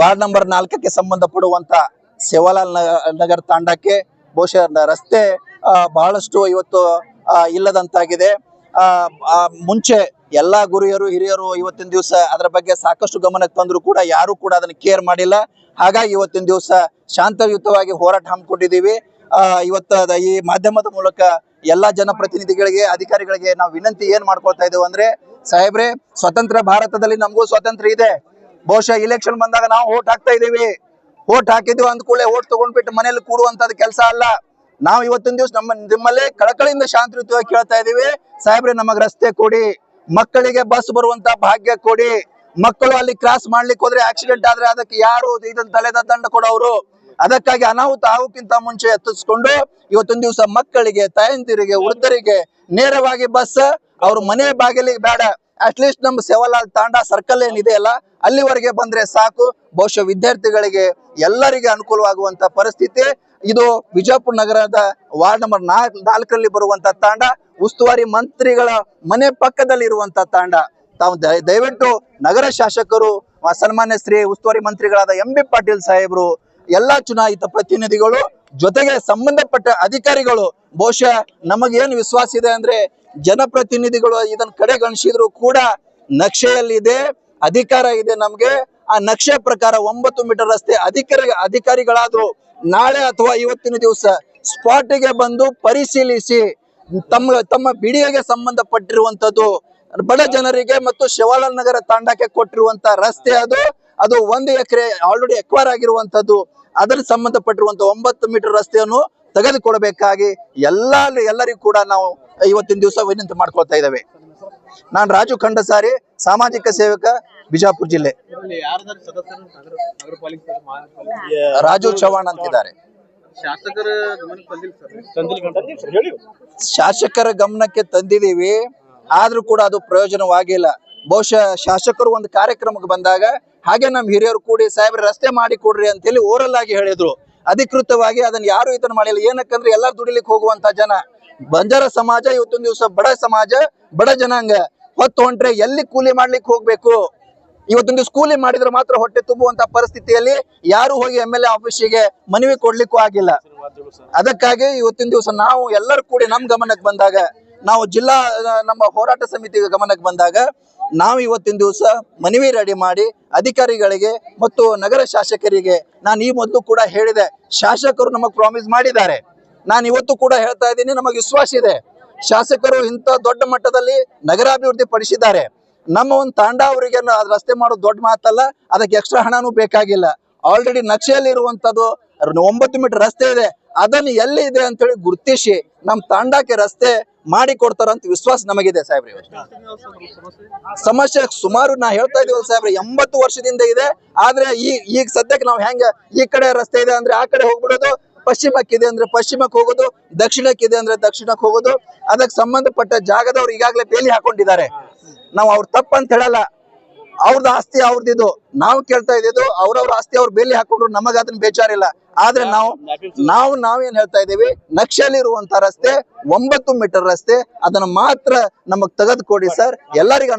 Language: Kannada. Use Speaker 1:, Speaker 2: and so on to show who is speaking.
Speaker 1: ವಾರ್ಡ್ ನಂಬರ್ ನಾಲ್ಕಕ್ಕೆ ಸಂಬಂಧಪಡುವಂತ ಸೇವಾಲಾಲ್ ನಗರ ತಾಂಡಕ್ಕೆ ಬಹುಶಃ ರಸ್ತೆ ಬಹಳಷ್ಟು ಇವತ್ತು ಇಲ್ಲದಂತಾಗಿದೆ. ಮುಂಚೆ ಎಲ್ಲಾ ಗುರಿಯರು, ಹಿರಿಯರು ಇವತ್ತಿನ ದಿವಸ ಅದರ ಬಗ್ಗೆ ಸಾಕಷ್ಟು ಗಮನಕ್ಕೆ ತಂದ್ರು ಕೂಡ ಯಾರು ಕೂಡ ಅದನ್ನ ಕೇರ್ ಮಾಡಿಲ್ಲ. ಹಾಗಾಗಿ ಇವತ್ತಿನ ದಿವಸ ಶಾಂತಯುತವಾಗಿ ಹೋರಾಟ ಹಮ್ಮಿಕೊಂಡಿದ್ದೀವಿ. ಇವತ್ತ ಈ ಮಾಧ್ಯಮದ ಮೂಲಕ ಎಲ್ಲಾ ಜನಪ್ರತಿನಿಧಿಗಳಿಗೆ, ಅಧಿಕಾರಿಗಳಿಗೆ ನಾವು ವಿನಂತಿ ಏನ್ ಮಾಡ್ಕೊಳ್ತಾ ಇದ್ದೇವೆ ಅಂದ್ರೆ ಸಾಹೇಬ್ರೆ, ಸ್ವತಂತ್ರ ಭಾರತದಲ್ಲಿ ನಮಗೂ ಸ್ವಾತಂತ್ರ್ಯ ಇದೆ. ಬಹುಶಃ ಇಲೆಕ್ಷನ್ ಬಂದಾಗ ನಾವು ಓಟ್ ಹಾಕ್ತಾ ಇದೀವಿ ಓಟ್ ಹಾಕಿದ್ವಿ ಅಂದ ಕೂಡಲೇ ಓಟ್ ತಗೊಂಡ್ಬಿಟ್ಟು ಮನೇಲಿ ಕೂಡುವಂತದ್ ಕೆಲಸ ಅಲ್ಲ. ನಾವು ಇವತ್ತಿನ ದಿವಸ ನಮ್ಮ, ನಿಮ್ಮಲ್ಲೇ ಕಳಕಳಿಯಿಂದ ಶಾಂತಿಯುತವಾಗಿ ಕೇಳ್ತಾ ಇದೀವಿ ಸಾಹೇಬ್ರೆ, ನಮಗ್ ರಸ್ತೆ ಕೊಡಿ. ಮಕ್ಕಳಿಗೆ ಬಸ್ ಬರುವಂತ ಭಾಗ್ಯ ಕೊಡಿ. ಮಕ್ಕಳು ಅಲ್ಲಿ ಕ್ರಾಸ್ ಮಾಡ್ಲಿಕ್ಕೆ ಹೋದ್ರೆ ಆಕ್ಸಿಡೆಂಟ್ ಆದ್ರೆ ಅದಕ್ಕೆ ಯಾರು ಇದನ್ನ ತಲೆದ ದಂಡ ಕೊಡೋರು ಅದಕ್ಕಾಗಿ ಅನಾಹುತ ಆಗೋಕ್ಕಿಂತ ಮುಂಚೆ ಎತ್ತಿಸ್ಕೊಂಡು ಇವತ್ತೊಂದು ದಿವಸ ಮಕ್ಕಳಿಗೆ, ತಾಯಂದಿರಿಗೆ, ವೃದ್ಧರಿಗೆ ನೇರವಾಗಿ ಬಸ್, ಅವ್ರ ಮನೆ ಬಾಗಿಲಿಗೆ ಬೇಡ. ಅಟ್ಲೀಸ್ಟ್ ನಮ್ಮ ಸೇವಾಲಾಲ್ ತಾಂಡ ಸರ್ಕಲ್ ಏನಿದೆಯಲ್ಲ ಅಲ್ಲಿವರೆಗೆ ಬಂದ್ರೆ ಸಾಕು. ಬಹುಶಃ ವಿದ್ಯಾರ್ಥಿಗಳಿಗೆ ಎಲ್ಲರಿಗೆ ಅನುಕೂಲವಾಗುವಂತ ಪರಿಸ್ಥಿತಿ. ಇದು ವಿಜಯಪುರ ನಗರದ ವಾರ್ಡ್ ನಂಬರ್ ನಾಲ್ಕ್, ನಾಲ್ಕರಲ್ಲಿ ಬರುವಂತ ತಾಂಡ, ಉಸ್ತುವಾರಿ ಮಂತ್ರಿಗಳ ಮನೆ ಪಕ್ಕದಲ್ಲಿ ಇರುವಂತ ತಾಂಡ. ತಾವು ದಯ- ದಯವಿಟ್ಟು ನಗರ ಶಾಸಕರು, ಸನ್ಮಾನ್ಯ ಶ್ರೀ ಉಸ್ತುವಾರಿ ಮಂತ್ರಿಗಳಾದ ಎಂ ಬಿ ಪಾಟೀಲ್ ಸಾಹೇಬರು ಎಲ್ಲಾ ಚುನಾಯಿತ ಪ್ರತಿನಿಧಿಗಳು ಜೊತೆಗೆ ಸಂಬಂಧಪಟ್ಟ ಅಧಿಕಾರಿಗಳು, ಬಹುಶಃ ನಮಗೇನು ವಿಶ್ವಾಸ ಇದೆ ಅಂದ್ರೆ ಜನಪ್ರತಿನಿಧಿಗಳು ಇದನ್ನ ಕಡೆಗಣಿಸಿದ್ರು ಕೂಡ ನಕ್ಷೆಯಲ್ಲಿದೆ ಅಧಿಕಾರ ಇದೆ ನಮ್ಗೆ. ಆ ನಕ್ಷೆ ಪ್ರಕಾರ ಒಂಬತ್ತು ಮೀಟರ್ ರಸ್ತೆ ಅಧಿಕಾರಿ, ಅಧಿಕಾರಿಗಳಾದ್ರು ನಾಳೆ ಅಥವಾ ಇವತ್ತಿನ ದಿವಸ ಸ್ಪಾಟ್ಗೆ ಬಂದು ಪರಿಶೀಲಿಸಿ ತಮ್ಮ ತಮ್ಮ ಸಂಬಂಧ ಸಂಬಂಧಪಟ್ಟಿರುವಂತದ್ದು ಬಡ ಜನರಿಗೆ ಮತ್ತು ಶಿವಾಲಾಲ್ ನಗರ ತಾಂಡಕ್ಕೆ ಕೊಟ್ಟಿರುವಂತ ರಸ್ತೆ ಅದು. ಅದು ಒಂದು ಎಕರೆ ಆಲ್ರೆಡಿ ಎಕ್ವೈರ್ ಆಗಿರುವಂತದ್ದು ಅದರ ಸಂಬಂಧಪಟ್ಟಿರುವಂತಹ ಒಂಬತ್ತು ಮೀಟರ್ ರಸ್ತೆಯನ್ನು ತೆಗೆದುಕೊಡಬೇಕಾಗಿ ಎಲ್ಲ, ಎಲ್ಲರಿಗೂ ಕೂಡ ನಾವು ಇವತ್ತಿನ ದಿವಸ ವಿನಂತಿ ಮಾಡ್ಕೊಳ್ತಾ ಇದ್ದೇವೆ. ನಾನು ರಾಜು ಖಂಡಸಾರಿ, ಸಾಮಾಜಿಕ ಸೇವಕ, ಬಿಜಾಪುರ ಜಿಲ್ಲೆ. ರಾಜು ಚವಾಣ್ ಅಂತಿದ್ದಾರೆ.
Speaker 2: ಶಾಸಕರ ಗಮನಕ್ಕೆ
Speaker 1: ತಂದಿದ್ದೀವಿ. ಆದ್ರೂ ಕೂಡ ಅದು ಪ್ರಯೋಜನವಾಗಿಲ್ಲ. ಬಹುಶಃ ಶಾಸಕರು ಒಂದು ಕಾರ್ಯಕ್ರಮಕ್ಕೆ ಬಂದಾಗ, ಹಾಗೆ ನಮ್ಮ ಹಿರಿಯರು ಕೂಡಿ ಸಾಹೇಬ್ರ ರಸ್ತೆ ಮಾಡಿ ಕೊಡ್ರಿ ಅಂತ ಹೇಳಿ ಓರಲ್ ಆಗಿ ಹೇಳಿದ್ರು. ಅಧಿಕೃತವಾಗಿ ಅದನ್ನ ಯಾರು ಇದನ್ನ ಮಾಡಿಲ್ಲ ಏನಕ್ಕಂದ್ರೆ ಎಲ್ಲಾರು ದುಡಿಲಿಕ್ಕೆ ಹೋಗುವಂತ ಜನ. ಬಂಜಾರ ಸಮಾಜ ಇವತ್ತೊಂದು ದಿವಸ ಬಡ ಸಮಾಜ, ಬಡ ಜನಾಂಗ. ಹೊತ್ತು ಹೊಂಟ್ರೆ ಎಲ್ಲಿ ಕೂಲಿ ಮಾಡ್ಲಿಕ್ಕೆ ಹೋಗ್ಬೇಕು? ಇವತ್ತೊಂದು ಕೂಲಿ ಮಾಡಿದ್ರೆ ಮಾತ್ರ ಹೊಟ್ಟೆ ತುಂಬುವಂತ ಪರಿಸ್ಥಿತಿಯಲ್ಲಿ ಯಾರು ಹೋಗಿ ಎಂ ಎಲ್ ಎ ಆಫೀಸಿಗೆ ಮನವಿ ಕೊಡ್ಲಿಕ್ಕೂ ಆಗಿಲ್ಲ. ಅದಕ್ಕಾಗಿ ಇವತ್ತಿನ ದಿವಸ ನಾವು ಎಲ್ಲರೂ ಕೂಡಿ ನಮ್ ಗಮನಕ್ಕೆ ಬಂದಾಗ ನಾವು ಜಿಲ್ಲಾ, ನಮ್ಮ ಹೋರಾಟ ಸಮಿತಿ ಗಮನಕ್ಕೆ ಬಂದಾಗ ನಾವು ಇವತ್ತಿನ ದಿವಸ ಮನವಿ ರೆಡಿ ಮಾಡಿ ಅಧಿಕಾರಿಗಳಿಗೆ ಮತ್ತು ನಗರ ಶಾಸಕರಿಗೆ ನಾನು ಈ ಮೊದಲು ಕೂಡ ಹೇಳಿದೆ, ಶಾಸಕರು ನಮಗೆ ಪ್ರಾಮಿಸ್ ಮಾಡಿದ್ದಾರೆ. ನಾನು ಇವತ್ತು ಕೂಡ ಹೇಳ್ತಾ ಇದ್ದೀನಿ, ನಮಗೆ ವಿಶ್ವಾಸ ಇದೆ. ಶಾಸಕರು ಇಂಥ ದೊಡ್ಡ ಮಟ್ಟದಲ್ಲಿ ನಗರಾಭಿವೃದ್ಧಿ ಪಡಿಸಿದ್ದಾರೆ. ನಮ್ಮ ಒಂದು ತಾಂಡ ಅವರಿಗೆ ರಸ್ತೆ ಮಾಡೋದು ದೊಡ್ಡ ಮಾತಲ್ಲ, ಅದಕ್ಕೆ ಎಕ್ಸ್ಟ್ರಾ ಹಣನೂ ಬೇಕಾಗಿಲ್ಲ. ಆಲ್ರೆಡಿ ನಕ್ಷೆಯಲ್ಲಿ ಇರುವಂತದ್ದು ಒಂಬತ್ತು ಮೀಟರ್ ರಸ್ತೆ ಇದೆ. ಅದನ್ನು ಎಲ್ಲಿ ಇದೆ ಅಂತ ಹೇಳಿ ಗುರುತಿಸಿ ನಮ್ಮ ತಾಂಡಕ್ಕೆ ರಸ್ತೆ ಮಾಡಿ ಕೊಡ್ತಾರಂತ ವಿಶ್ವಾಸ ನಮಗಿದೆ ಸಾಹೇಬ್ರಿ ಸಮಸ್ಯೆ ಸುಮಾರು ನಾ ಹೇಳ್ತಾ ಇದೀವಲ್ಲ ಸಾಹೇಬ್ರಿ, ಎಂಬತ್ತು ವರ್ಷದಿಂದ ಇದೆ. ಆದ್ರೆ ಈ, ಈಗ ಸದ್ಯಕ್ಕೆ ನಾವು ಹೆಂಗ ಈ ಕಡೆ ರಸ್ತೆ ಇದೆ ಅಂದ್ರೆ ಆ ಕಡೆ ಹೋಗ್ಬಿಡೋದು ಪಶ್ಚಿಮಕ್ಕಿದೆ ಅಂದ್ರೆ ಪಶ್ಚಿಮಕ್ಕೆ ಹೋಗೋದು ದಕ್ಷಿಣಕ್ಕಿದೆ ಅಂದ್ರೆ ದಕ್ಷಿಣಕ್ಕೆ ಹೋಗೋದು. ಅದಕ್ಕೆ ಸಂಬಂಧಪಟ್ಟ ಜಾಗದವ್ರು ಈಗಾಗಲೇ ಬೇಲಿ ಹಾಕೊಂಡಿದ್ದಾರೆ. ನಾವು ಅವ್ರ ತಪ್ಪಂತ ಹೇಳಲ್ಲ. ಅವ್ರದ್ದು ಆಸ್ತಿ ಅವ್ರದ್ದು. ನಾವು ಕೇಳ್ತಾ ಇದ್ದಿದ್ದು ಅವ್ರವ್ರ ಆಸ್ತಿ ಅವ್ರು ಬೇಲಿ ಹಾಕೊಂಡ್ರು ನಮಗ ಅದನ್ನ ಬೇಚಾರಿಲ್ಲ ಆದ್ರೆ ನಾವು ನಾವು ನಾವೇನ್ ಹೇಳ್ತಾ ಇದ್ದೀವಿ? ನಕ್ಷೆಯಲ್ಲಿ ಇರುವಂತ ರಸ್ತೆ ಒಂಬತ್ತು ಮೀಟರ್ ರಸ್ತೆ ಅದನ್ನ ಮಾತ್ರ ನಮಗ್ ತೆಗೆದುಕೊಡಿ ಸರ್. ಎಲ್ಲರಿಗೂ